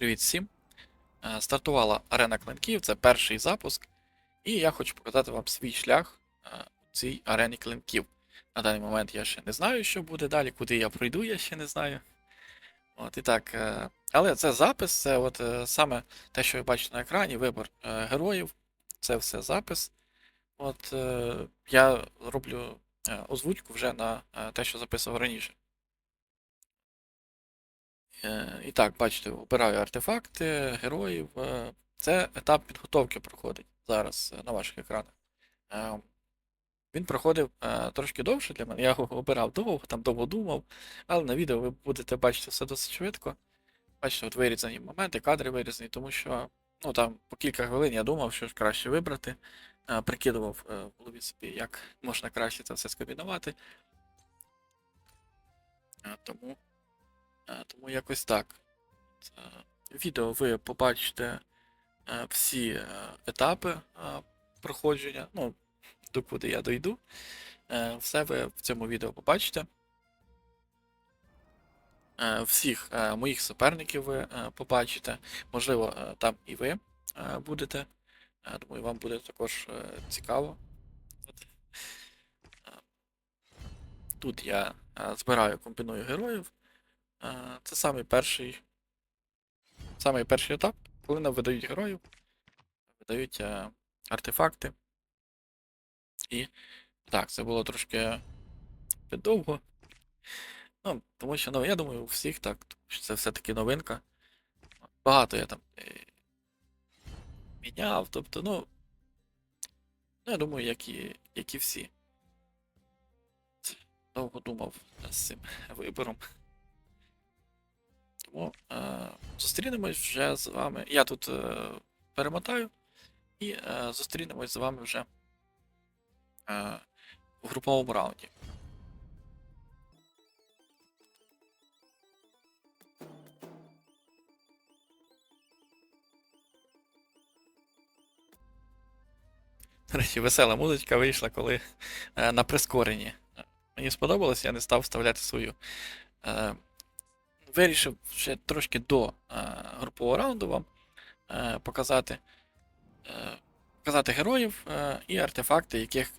Привіт всім! Е, Стартувала арена клинків, це перший запуск, і я хочу показати вам свій шлях е, у цій арені клинків. На даний момент я ще не знаю, що буде далі, куди я пройду, я ще не знаю. От і так. е, Але це запис, це от саме те, що ви бачите на екрані, вибор героїв, це все запис. От я роблю озвучку вже на те, що записував раніше. Е, І так, бачите, обираю артефакти, героїв. е, Це етап підготовки проходить зараз е, на ваших екранах. Він проходив трошки довше для мене. Я його обирав довго, там довго думав, але на відео ви будете бачити все досить швидко. Бачите, от вирізані моменти, кадри вирізані, тому що ну, там по кілька хвилин я думав, що ж краще вибрати. Прикидував в голові собі, як можна краще це все скомбінувати. Тому. Е, Тому якось так. Відео ви побачите е, всі е, етапи проходження, ну, докуди я дойду. Все ви в цьому відео побачите. Всіх моїх суперників ви побачите. Можливо, там і ви будете. Думаю, вам буде також цікаво. Тут я збираю, комбіную героїв. Е, Це самий перший. Самий перший етап, коли нам видають героїв, видають е, артефакти. І так, це було трошки довго. Ну, тому що, ну, я думаю, у всіх так, тому що це все-таки новинка. Багато я там е, міняв, тобто, ну. Ну, я думаю, як і, як і всі. Довго думав з цим вибором. Тому е, зустрінемось вже з вами. Я тут е, перемотаю і е, зустрінемось з вами вже е, в груповому раунді. До речі, весела музичка вийшла, коли е, на прискоренні. Мені сподобалось, я не став вставляти свою. Е, вирішив ще трошки до е, групового раунду вам е, показати, е, показати героїв і артефакти, яких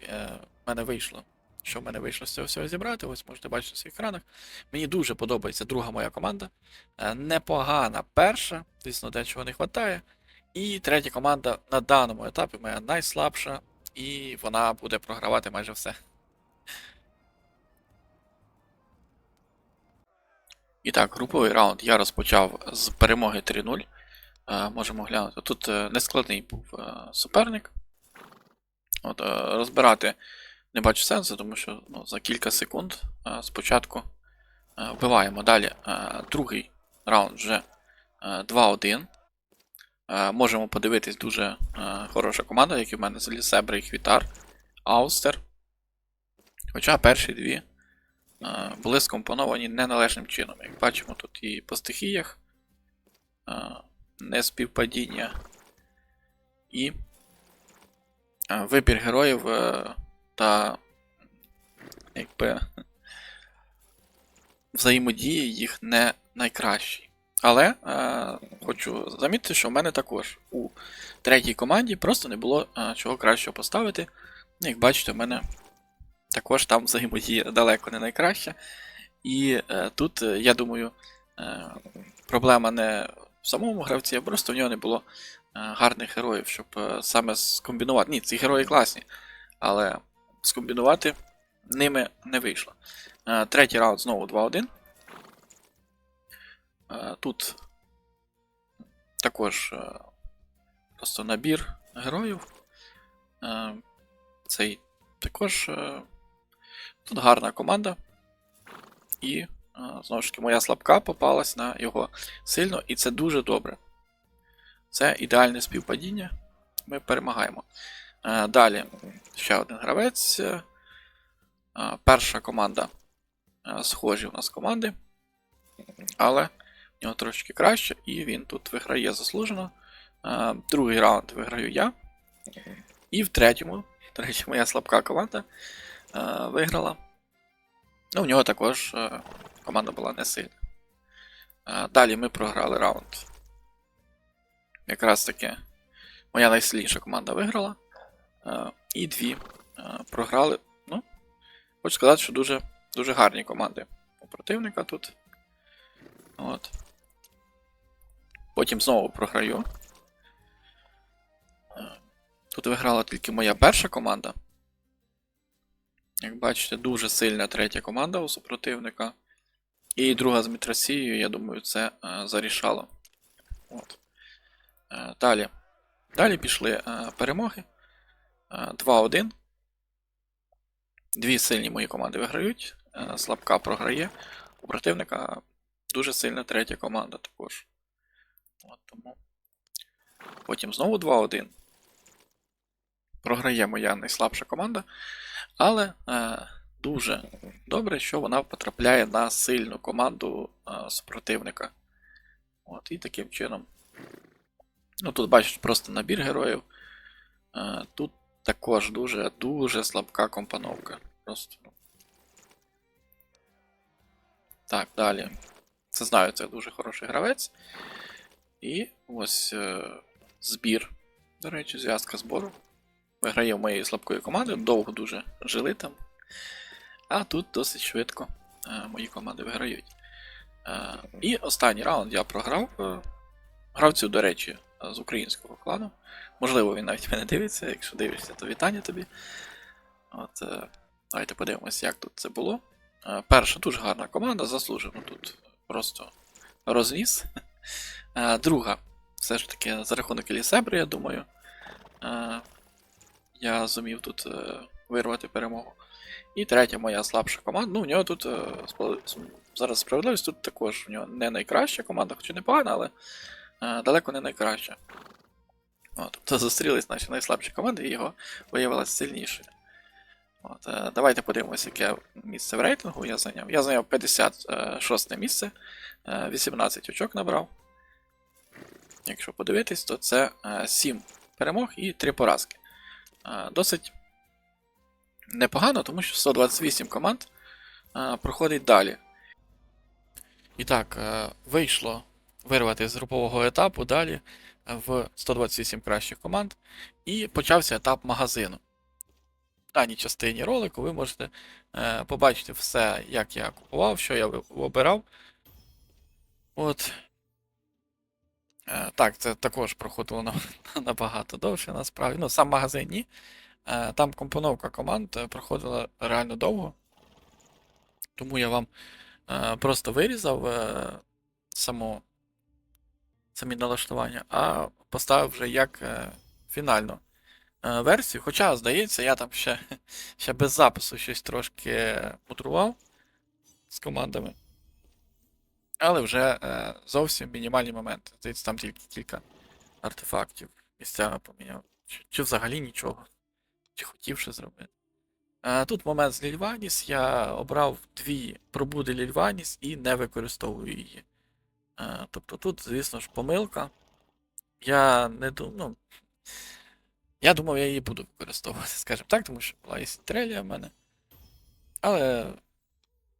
в мене вийшло. Що в мене вийшло з цього всього зібрати, ось можете бачити на своїх екранах. Мені дуже подобається друга моя команда. Непогана перша, звісно, дечого не вистачає. І третя команда на даному етапі моя найслабша, і вона буде програвати майже все. І так, груповий раунд я розпочав з перемоги 3-0. Е, можемо глянути. Тут е, нескладний був е, суперник. От, розбирати не бачу сенсу, тому що ну, за кілька секунд спочатку вбиваємо. Далі другий раунд вже е, 2-1. Е, можемо подивитись дуже хороша команда, як і в мене з Лісебри і Хвітар, Аустер. Хоча перші дві були скомпоновані неналежним чином. Як бачимо, тут і по стихіях е, неспівпадіння, і е, вибір героїв е, та якби взаємодії їх не найкращі. Але е, хочу замітити, що в мене також у третій команді просто не було е, чого кращого поставити. Як бачите, в мене також там взаємодія далеко не найкраща. І е, тут, е, я думаю, е, проблема не в самому гравці, а просто в нього не було е, гарних героїв, щоб е, саме скомбінувати. Ні, ці герої класні, але скомбінувати ними не вийшло. Е, третій раунд знову 2-1. Е, Тут також е, просто набір героїв. Е, Цей також е, тут гарна команда. І е, знову ж таки моя слабка попалась на його сильно, і це дуже добре. Це ідеальне співпадіння. Ми перемагаємо. Е, Далі ще один гравець. Е, Перша команда схожі у нас команди. Але в нього трошки краще, і він тут виграє заслужено. Другий раунд виграю я. І в третьому, речі, моя слабка команда виграла. Ну, в нього також е, команда була не сильна. Е, Далі ми програли раунд якраз таки моя найсильніша команда виграла. Е, і дві е, програли. Ну, хочу сказати, що дуже, дуже гарні команди у противника тут. От. Потім знову програю. Е, Тут виграла тільки моя перша команда. Як бачите, дуже сильна третя команда у супротивника. І друга з Мітросією, я думаю, це е, зарішало. От. Е, далі. Далі пішли е, перемоги. Е, 2-1. Дві сильні мої команди виграють. Е, слабка програє. У противника дуже сильна третя команда також. От, тому. Потім знову 2-1. Програє моя найслабша команда. Але е, дуже добре, що вона потрапляє на сильну команду е, супротивника. От, і таким чином. Ну, тут бачиш просто набір героїв. Е, тут також дуже дуже слабка компоновка. Просто. ну. Так, далі. Це знаю, це дуже хороший гравець. І ось е, збір. До речі, зв'язка збору. Виграє в моєї слабкої команди, довго дуже жили там. А тут досить швидко е, мої команди виграють. Е, і останній раунд я програв. Е, гравцю, до речі, з українського клану. Можливо, він навіть мене дивиться. Якщо дивишся, то вітання тобі. От, давайте подивимось, як тут це було. Перша дуже гарна команда, заслужено тут просто розніс. Друга, все ж таки, за рахунок Елісебри, я думаю. Е, я зумів тут е, вирвати перемогу. І третя моя слабша команда. Ну, в нього тут е, зараз справедливість, тут також в нього не найкраща команда, хоча непогана, але е, далеко не найкраща. От, тобто зустрілись наші найслабші команди, і його виявилось сильніше. От, е, давайте подивимося, яке місце в рейтингу я зайняв. Я зайняв 56 місце, е, 18 очок набрав. Якщо подивитись, то це е, 7 перемог і 3 поразки. Досить непогано, тому що 128 команд проходить далі. І так, е, вийшло вирвати з групового етапу далі е, в 128 кращих команд. І почався етап магазину. В даній частині ролику ви можете е, побачити все, як я купував, що я обирав. От. Е, так, це також проходило на- набагато довше, насправді. Ну, сам магазин ні. Е, Там компоновка команд е, проходила реально довго. Тому я вам просто вирізав саму, самі налаштування, а поставив вже як фінальну версію. Хоча, здається, я там ще, ще без запису щось трошки мудрував з командами. Але вже е, зовсім мінімальні моменти. Здається, там тільки кілька артефактів місцями поміняв. Чи, чи взагалі нічого. Чи хотів ще зробити. Е, тут момент з Лільваніс. Я обрав дві пробуди Лільваніс і не використовую її. Е, тобто тут, звісно ж, помилка. Я не думав. Ну, я думав, я її буду використовувати, скажімо так, тому що була і стрелія в мене. Але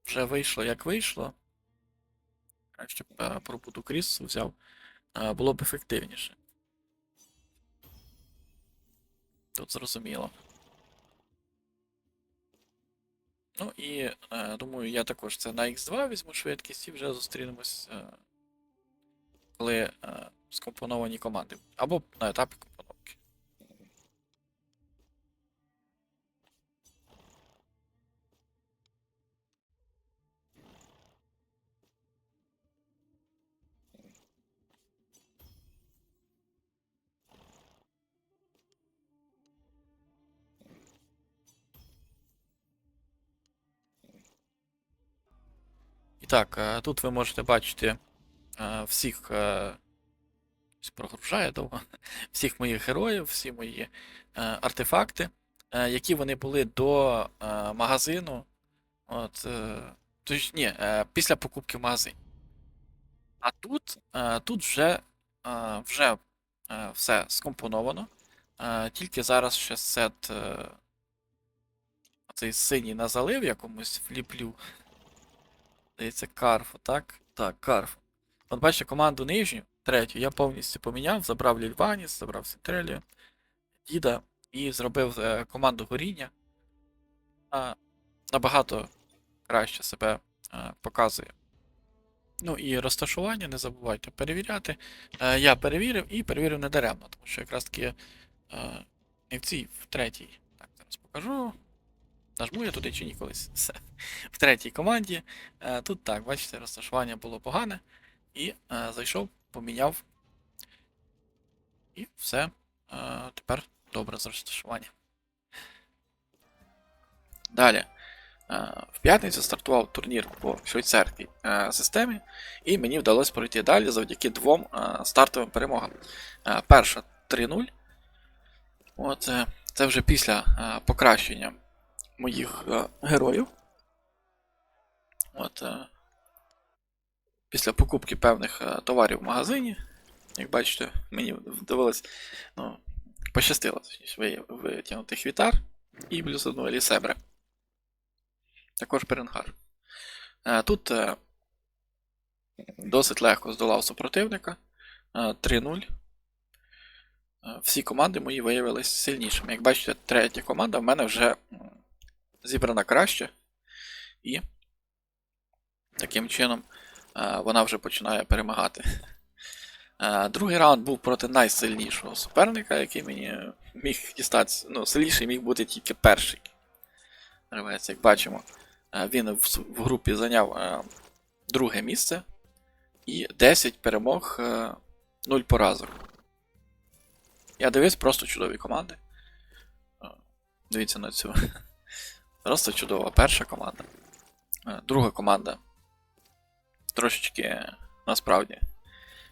вже вийшло як вийшло. Краще б е, пробуду Крісу взяв. е, Було б ефективніше. Тут зрозуміло. Ну і е, думаю, я також це на X2 візьму швидкість і вже зустрінемось, коли скомпоновані команди. Або на етапі компоновки. Так, е, тут ви можете бачити е, всіх. е, Прогружає довго. Всіх моїх героїв, всі мої артефакти, які вони були до магазину. От, тож, ні, після покупки в магазині. А тут, тут вже, вже все скомпоновано. Тільки зараз ще сет цей синій на залив якомусь вліплю. Здається, Карфу, так? Так, Карфу. От бачите, команду нижню третю я повністю поміняв, забрав Лільваніс, забрав Сентрелію, Діда і зробив е, команду горіння. А, набагато краще себе е, показує. Ну і розташування, не забувайте перевіряти. Е, я перевірив і перевірив недаремно, тому що якраз таки е, в цій, в третій. Так, зараз покажу. Нажму я туди чи ні колись. Все. В третій команді. Е, тут так, бачите, розташування було погане. І е, зайшов, поміняв. І все. Е, тепер добре з розташуванням. Далі. В п'ятницю стартував турнір по швейцарській системі, і мені вдалося пройти далі завдяки двом стартовим перемогам. Перша 3-0. От, це вже після покращення моїх е, героїв. От, е, після покупки певних е, товарів в магазині. Як бачите, мені вдалося, ну, пощастило витягнути хвітар і плюс одну елісебре. Також перенгар. Е, Тут е, досить легко здолав супротивника. е, 3-0. Е, Всі команди мої виявилися сильнішими. Як бачите, третя команда в мене вже зібрана краще. І таким чином е, вона вже починає перемагати. Е, Другий раунд був проти найсильнішого суперника, який мені міг дістатися. Ну, сильніший міг бути тільки перший. Гравець, як бачимо, е, він в, групі зайняв друге місце і 10 перемог, е, 0 поразок. Я дивився просто чудові команди. Дивіться на цю. Просто чудова перша команда. Е, Друга команда. Трошечки насправді.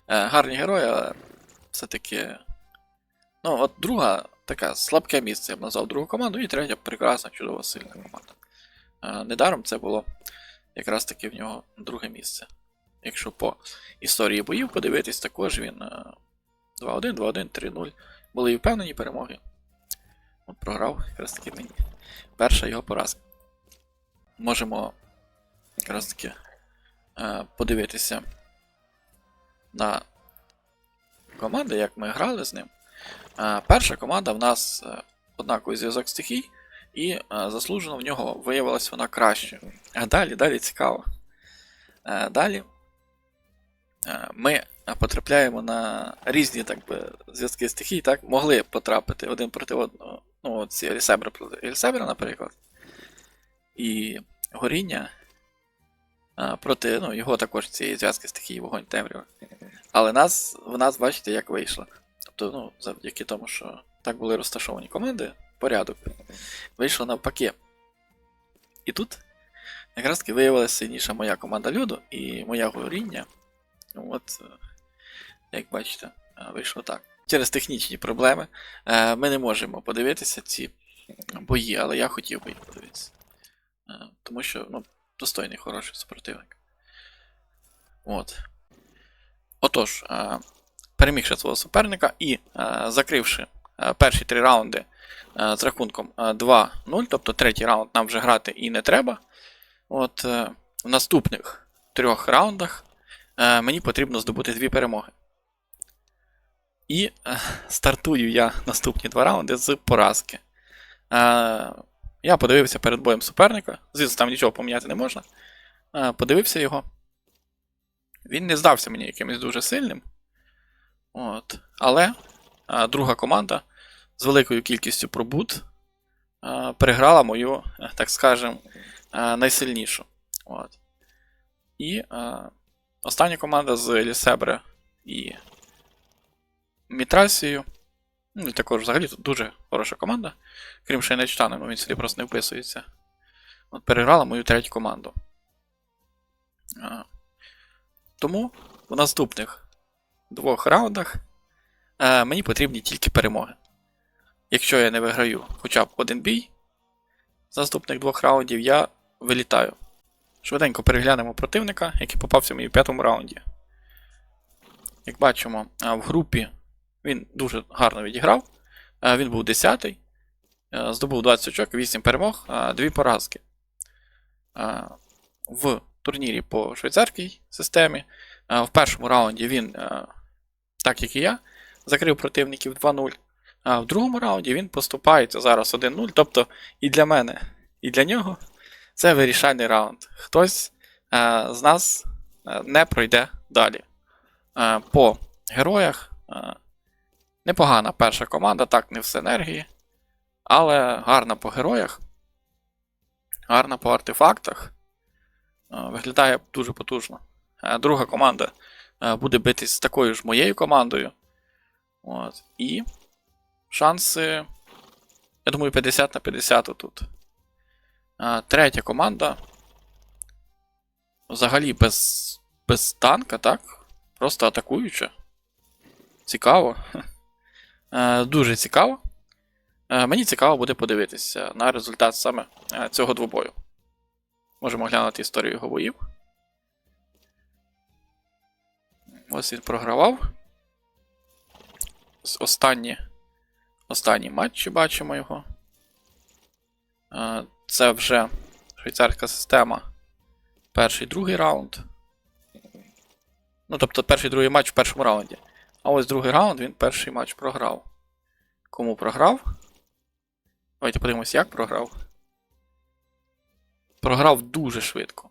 е, Гарні герої, але все-таки. Ну, от друга така слабке місце, я б назвав другу команду, і третя прекрасна, чудова, сильна команда. Е, Недаром це було якраз таки в нього друге місце. Якщо по історії боїв подивитись, також він е, 2-1, 2-1, 3-0. Були і впевнені перемоги. От програв якраз таки мені. Перша його поразка. Можемо якраз таки е, подивитися на команди, як ми грали з ним. Е, перша команда в нас е, однаковий зв'язок стихій, і е, заслужено в нього виявилась вона краще. А далі, далі цікаво. Е, далі е, ми потрапляємо на різні так би, зв'язки стихій, так, могли потрапити один проти одного. Ну, ці Елісебра проти Елісебра, наприклад. І горіння е, проти ну, його також цієї зв'язки стихії, вогонь темрява. Але нас, в нас, бачите, як вийшло. Тобто, ну, завдяки тому, що так були розташовані команди, порядок. Вийшло навпаки. І тут якраз таки виявилася сильніша моя команда Люду і моя горіння. От, як бачите, вийшло так. Через технічні проблеми е, ми не можемо подивитися ці бої, але я хотів би їх подивитися. Е, Тому що, ну, достойний, хороший супротивник. От. Отож, е, перемігши свого суперника і закривши перші три раунди з рахунком е, 2-0, тобто третій раунд нам вже грати і не треба. От в наступних трьох раундах мені потрібно здобути дві перемоги. І е, стартую я наступні два раунди з поразки. Е, я подивився перед боєм суперника. Звісно, там нічого поміняти не можна. Е, подивився його. Він не здався мені якимось дуже сильним. От. Але друга команда з великою кількістю пробут переграла мою, так скажем, найсильнішу. От. І остання команда з Елісебре і Мітрасією. Ну, і також взагалі тут дуже хороша команда. Крім Шейнечтана, ну він сюди просто не вписується. От переграла мою третю команду. А, тому в наступних двох раундах е, мені потрібні тільки перемоги. Якщо я не виграю хоча б один бій з наступних двох раундів, я вилітаю. Швиденько переглянемо противника, який попався мені в п'ятому раунді. Як бачимо, а, в групі він дуже гарно відіграв. Е, Він був 10-й, е, здобув 20 очок, 8 перемог, 2 поразки. Е, В турнірі по швейцарській системі. В першому раунді він так як і я, закрив противників 2-0. А в другому раунді він поступається зараз 1-0. Тобто і для мене, і для нього це вирішальний раунд. Хтось з нас не пройде далі. По героях непогана перша команда, так, не в синергії, але гарна по героях, гарна по артефактах. Е, виглядає дуже потужно. Е, друга команда е, буде битись з такою ж моєю командою. От. І шанси, я думаю, 50 на 50 тут. Третя команда. Взагалі без, без танка, так? Просто атакуюча. Цікаво. Е, Дуже цікаво. Е, Мені цікаво буде подивитися на результат саме е, цього двобою. Можемо глянути історію його боїв. Ось він програвав. Останні, останні матчі бачимо його. Це вже швейцарська система. Перший другий раунд. Ну, тобто перший другий матч в першому раунді. А ось другий раунд він перший матч програв. Кому програв? Давайте подивимось, як програв. Програв дуже швидко.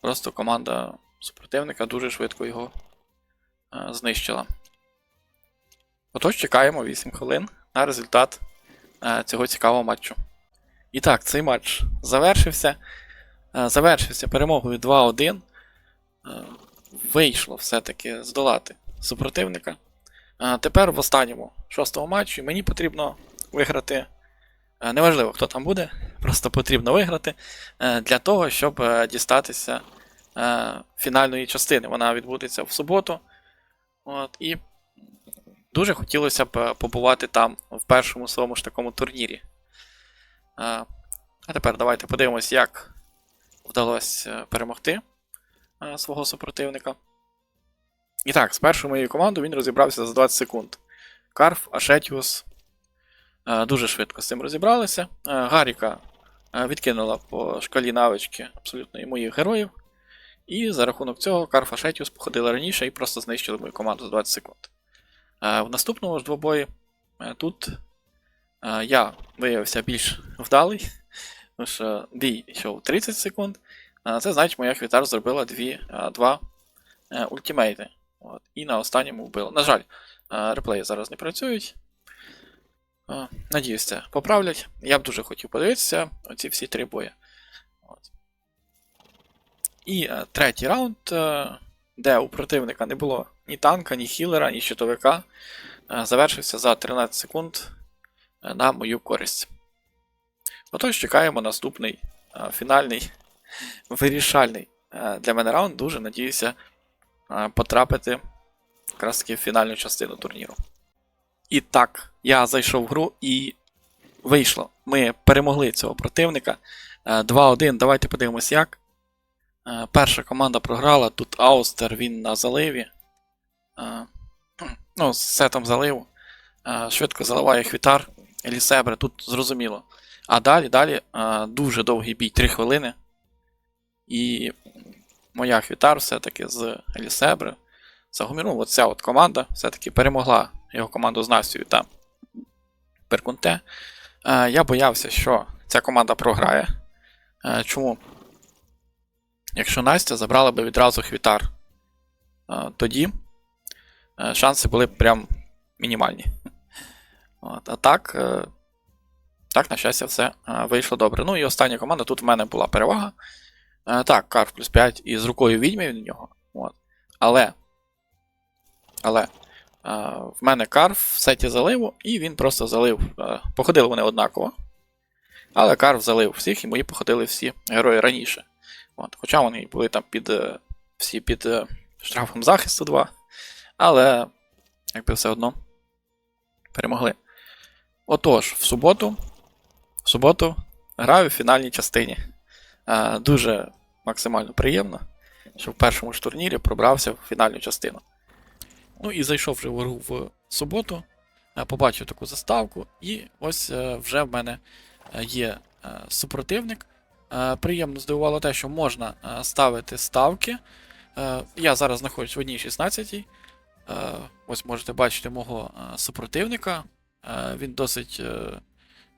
Просто команда супротивника дуже швидко його е, знищила. Отож, чекаємо 8 хвилин на результат е, цього цікавого матчу. І так, цей матч завершився. Е, завершився перемогою 2-1. Е, вийшло все-таки здолати супротивника. Тепер в останньому шостому матчі мені потрібно виграти. Неважливо, хто там буде, просто потрібно виграти е, для того, щоб е, дістатися е, фінальної частини. Вона відбудеться в суботу. От, і дуже хотілося б побувати там в першому своєму ж такому турнірі. А, тепер давайте подивимось, як вдалося перемогти свого супротивника. І так, з першою моєю командою він розібрався за 20 секунд. Карф, Ашетіус. е, Дуже швидко з цим розібралися. Е, Гаріка е, відкинула по шкалі навички абсолютно і моїх героїв. І за рахунок цього Карф Ашетіус походили раніше і просто знищили мою команду за 20 секунд. В наступному ж двобої тут я виявився більш вдалий, тому що бій йшов 30 секунд. Це значить, моя хвітар зробила дві, е, два е, ультимейти. От, і на останньому вбила. На жаль, е, реплеї зараз не працюють. Е, Надіюсь, це поправлять. Я б дуже хотів подивитися оці всі три бої. От. І е, третій раунд, де у противника не було ні танка, ні хілера, ні щитовика, завершився за 13 секунд на мою користь. Отож, чекаємо наступний фінальний вирішальний для мене раунд. Дуже надіюся потрапити якраз таки в фінальну частину турніру. І так, я зайшов в гру і вийшло. Ми перемогли цього противника. Е, 2-1. Давайте подивимось, як. Е, Перша команда програла. Тут Аустер, він на заливі. Е, Ну, з сетом заливу. Е, Швидко заливає хвітар. Елісебре, тут зрозуміло. А далі, далі е, дуже довгий бій, 3 хвилини. І моя хвітар все-таки з Елісебре. Загумірну, от ця от команда все-таки перемогла його команду з Настю та Перкунте. Е, я боявся, що ця команда програє. Е, чому? Якщо Настя забрала би відразу хвітар, е, тоді шанси були б прям мінімальні. От, а так, так, на щастя, все вийшло добре. Ну і остання команда, тут в мене була перевага. Е, так, Карф плюс 5 і з рукою відьми від нього. От. Але. Але. е, В мене Карф в сеті заливу, і він просто залив. е, Походили вони однаково. Але Карф залив всіх, і мої походили всі герої раніше. От. Хоча вони були там під всі під штрафом захисту 2. Але, якби все одно, перемогли. Отож, в суботу. В суботу граю в фінальній частині. Е, Дуже максимально приємно, що в першому ж турнірі пробрався в фінальну частину. Ну і зайшов вже в гру в суботу, е, побачив таку заставку, і ось е, вже в мене є супротивник. Приємно здивувало те, що можна ставити ставки. Я зараз знаходжусь в одній 16. Е, ось можете бачити мого супротивника. Він досить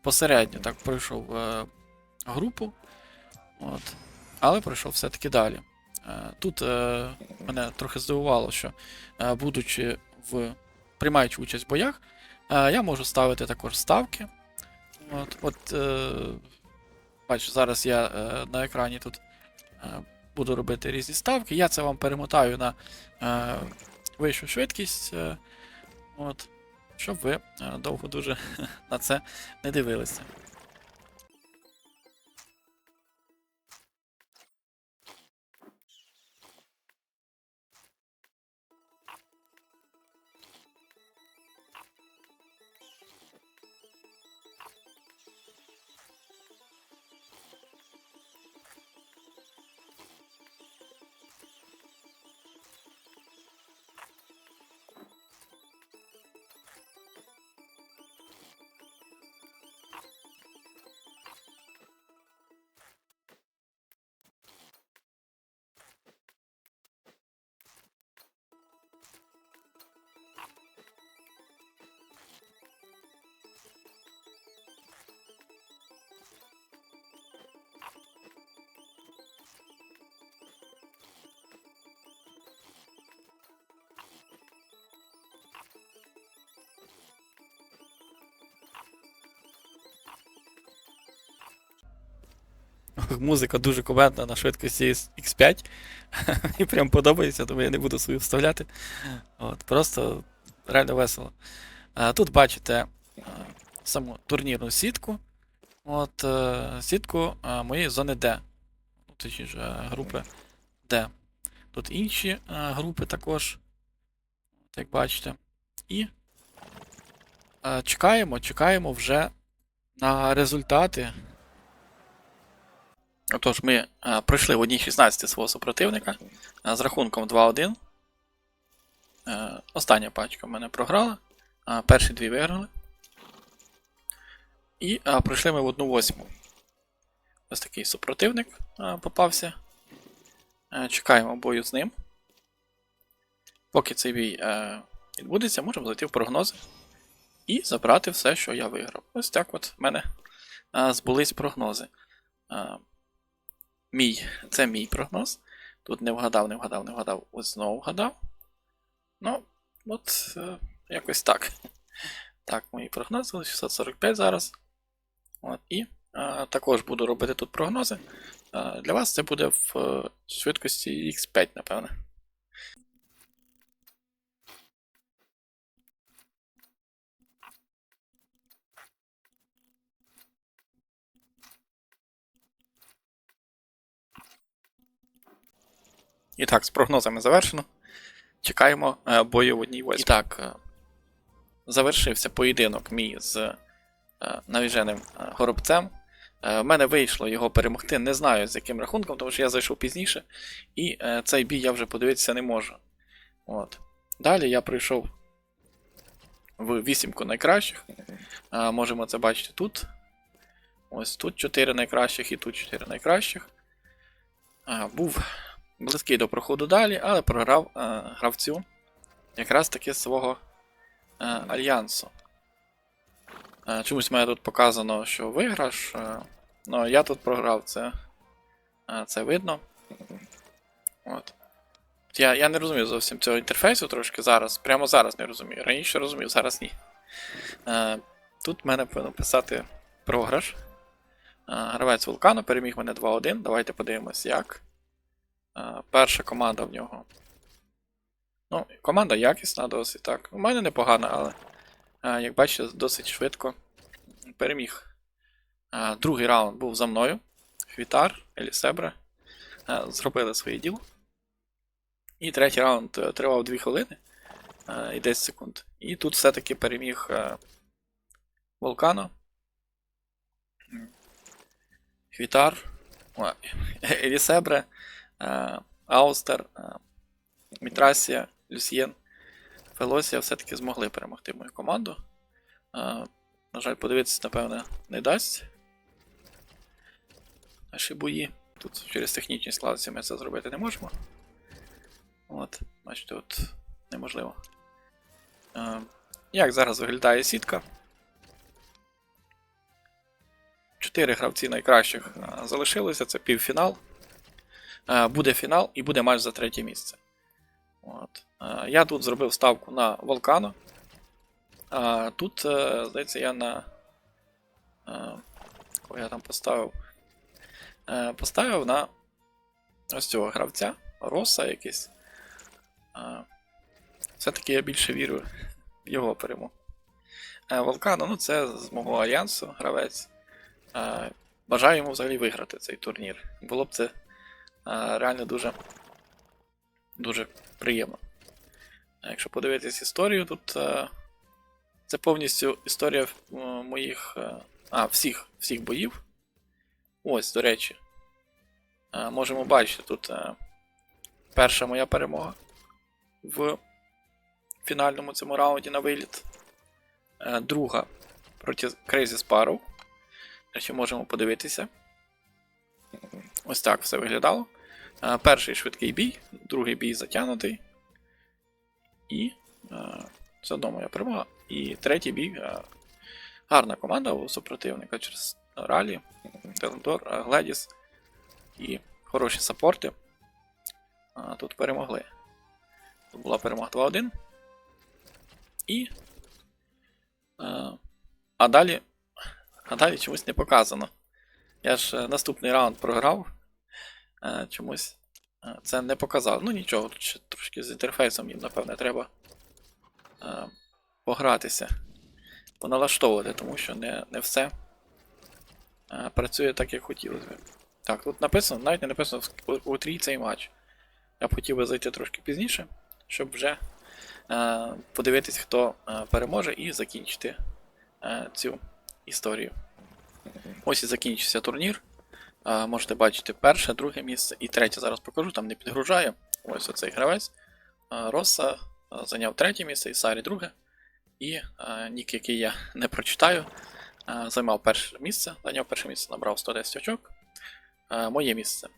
посередньо так пройшов групу. От. Але пройшов все-таки далі. Е, Тут е, мене трохи здивувало, що е, будучи в приймаючи участь в боях, е, я можу ставити також ставки. От, от е, бачиш, зараз я е, на екрані тут е, буду робити різні ставки. Я це вам перемотаю на е, вищу швидкість. Е, от, щоб ви е, довго дуже на це не дивилися. Музика дуже коментна на швидкості X5. Мені прям подобається, тому я не буду свою вставляти. От, просто реально весело. Тут бачите а, саму турнірну сітку. От, е, сітку а, моєї зони D. Ну, Точніше, е, групи D. Тут інші е, групи також. От, як бачите. І е, чекаємо, чекаємо вже на результати. Отож, ми е, пройшли в одній 16 свого супротивника е, з рахунком 2-1. Е, остання пачка в мене програла. Е, перші дві виграли. І е, пройшли ми в одну восьму. Ось такий супротивник е, попався. Е, чекаємо бою з ним. Поки цей бій е, відбудеться, можемо зайти в прогнози і забрати все, що я виграв. Ось так от в мене е, збулись прогнози. Е, Мій, це мій прогноз. Тут не вгадав, не вгадав, не вгадав, ось знову вгадав. Ну, от е, якось так. Так, мої прогнози 645 зараз. От, і е, також буду робити тут прогнози. Е, для вас це буде в е, швидкості X5, напевне. І так, з прогнозами завершено. Чекаємо е, бою в одній восьмій. І так, е, завершився поєдинок мій з е, навіженим горобцем. В мене вийшло його перемогти, не знаю з яким рахунком, тому що я зайшов пізніше, і цей бій я вже подивитися не можу. От. Далі я прийшов в вісімку найкращих. Можемо це бачити тут. Ось тут 4 найкращих і тут 4 найкращих. Був близький до проходу далі, але програв е, гравцю якраз таки свого е, альянсу. Е, чомусь в мене тут показано, що виграш. Ну, я тут програв, це, це видно. От. Я, я не розумію зовсім цього інтерфейсу трошки зараз. Прямо зараз не розумію. Раніше розумів, зараз ні. Е, тут мене повинно писати програш. Е, гравець вулкану переміг мене 2-1. Давайте подивимось, як. Е, Перша команда в нього. Ну, команда якісна досить так. У мене непогана, але, е, як бачите, досить швидко переміг. Е, Другий раунд був за мною. Хвітар, Елісебре. е, Зробили своє діло. І третій раунд тривав 2 хвилини і 10 секунд. І тут все-таки переміг Вулкано. Хвітар. Елісебре. Е, Аустер, е, Мітрасія, Люсьєн, Фелосія все-таки змогли перемогти мою команду. Е, На жаль, подивитися, напевне, не дасть. Наші бої. Тут через технічні складності ми це зробити не можемо. От, бачите, от неможливо. Як зараз виглядає сітка? Чотири гравці найкращих залишилося, це півфінал. Е, буде фінал і буде матч за третє місце. От. Е, я тут зробив ставку на Волкано. Тут, е, здається, я на. Кого я там поставив? Поставив на ось цього гравця, Роса якийсь. Все-таки я більше вірю в його перемогу. Волкано, ну це з мого альянсу гравець. Бажаю йому взагалі виграти цей турнір. Було б це реально дуже, дуже приємно. Якщо подивитись історію, тут е, це повністю історія е, моїх. е, а, всіх, всіх боїв. Ось, до речі. Можемо бачити тут перша моя перемога в фінальному цьому раунді на виліт. Друга проти Crazy Sparrow. Речі, можемо подивитися. Ось так все виглядало. Е, перший швидкий бій, другий бій затягнутий. І е, це одна моя перемога. І третій бій. Е, гарна команда у супротивника через Ралі, Телендор, Гледіс і хороші саппорти. Тут перемогли. Тут була перемога 2-1. І. а далі. А далі чомусь не показано. Я ж е, наступний раунд програв. е, Чомусь е, це не показав. Ну нічого, ще трошки з інтерфейсом їм, напевне, треба погратися, поналаштовувати, тому що не, не все працює так, як хотілося б. Так, тут написано, навіть не написано у, трій цей матч. Я б хотів би зайти трошки пізніше, щоб вже подивитись, хто переможе, і закінчити цю історію. Ось і закінчився турнір. Е, можете бачити перше, друге місце і третє зараз покажу, там не підгружає. Ось оцей гравець. Росса зайняв третє місце, і Сарі друге. І е, нік, який я не прочитаю, е, займав перше місце, зайняв перше місце, набрав 110 очок. Е, моє місце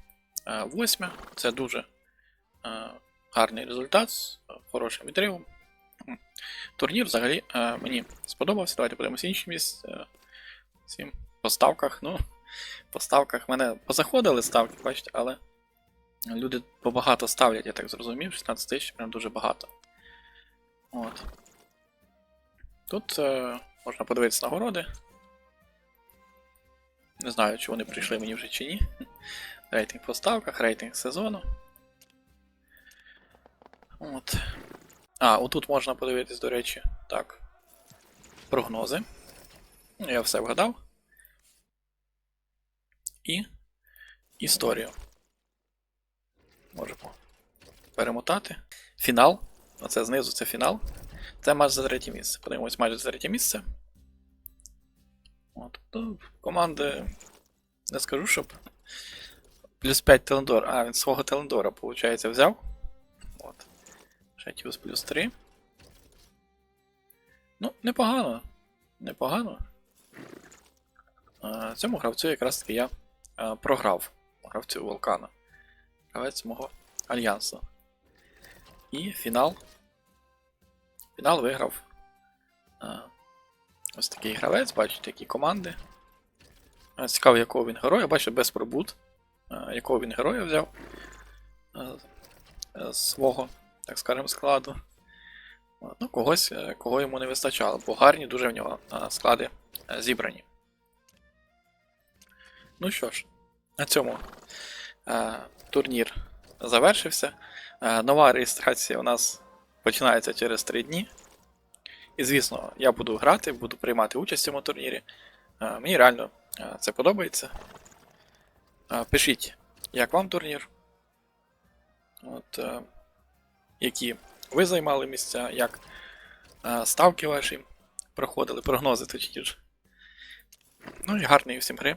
е, восьме. Це дуже е, гарний результат з хорошим відривом. Турнір взагалі е, мені сподобався. Давайте подивимося інші місця. Всім по ставках. Ну, по ставках мене позаходили ставки, бачите, але люди побагато ставлять, я так зрозумів. 16 тисяч прям дуже багато. От. Тут е, можна подивитися нагороди. Не знаю, чи вони прийшли мені вже чи ні. Рейтинг по ставках, рейтинг сезону. От. А, отут можна подивитись, до речі, так. Прогнози. Ну, Я все вгадав. І історію. Можемо перемотати. Фінал. Оце знизу це фінал. Це матч за третє місце. Подивимось матч за третє місце. От. Ну, команди. Не скажу, щоб. Плюс 5 Телендор. А, він свого Телендора, виходить, взяв. От. Шетіус плюс 3. Ну, непогано. Непогано. А, цьому гравцю якраз таки я а, програв. Гравцю Вулкана. Гравець мого альянсу. І фінал. Фінал виграв. А, ось такий гравець, бачите, які команди. А, Цікаво, якого він героя. Бачите, без пробут. А, Якого він героя взяв. А, з свого, так скажемо, складу. Ну, когось, е, кого йому не вистачало, бо гарні дуже в нього склади е, зібрані. Ну що ж, на цьому е, турнір завершився. Е, нова реєстрація у нас починається через 3 дні. І, звісно, я буду грати, буду приймати участь в цьому турнірі. Е, мені реально е, це подобається. Е, пишіть, як вам турнір. От, е, які ви займали місця, як е, ставки ваші проходили, прогнози точніше. Ну і гарної всім гри.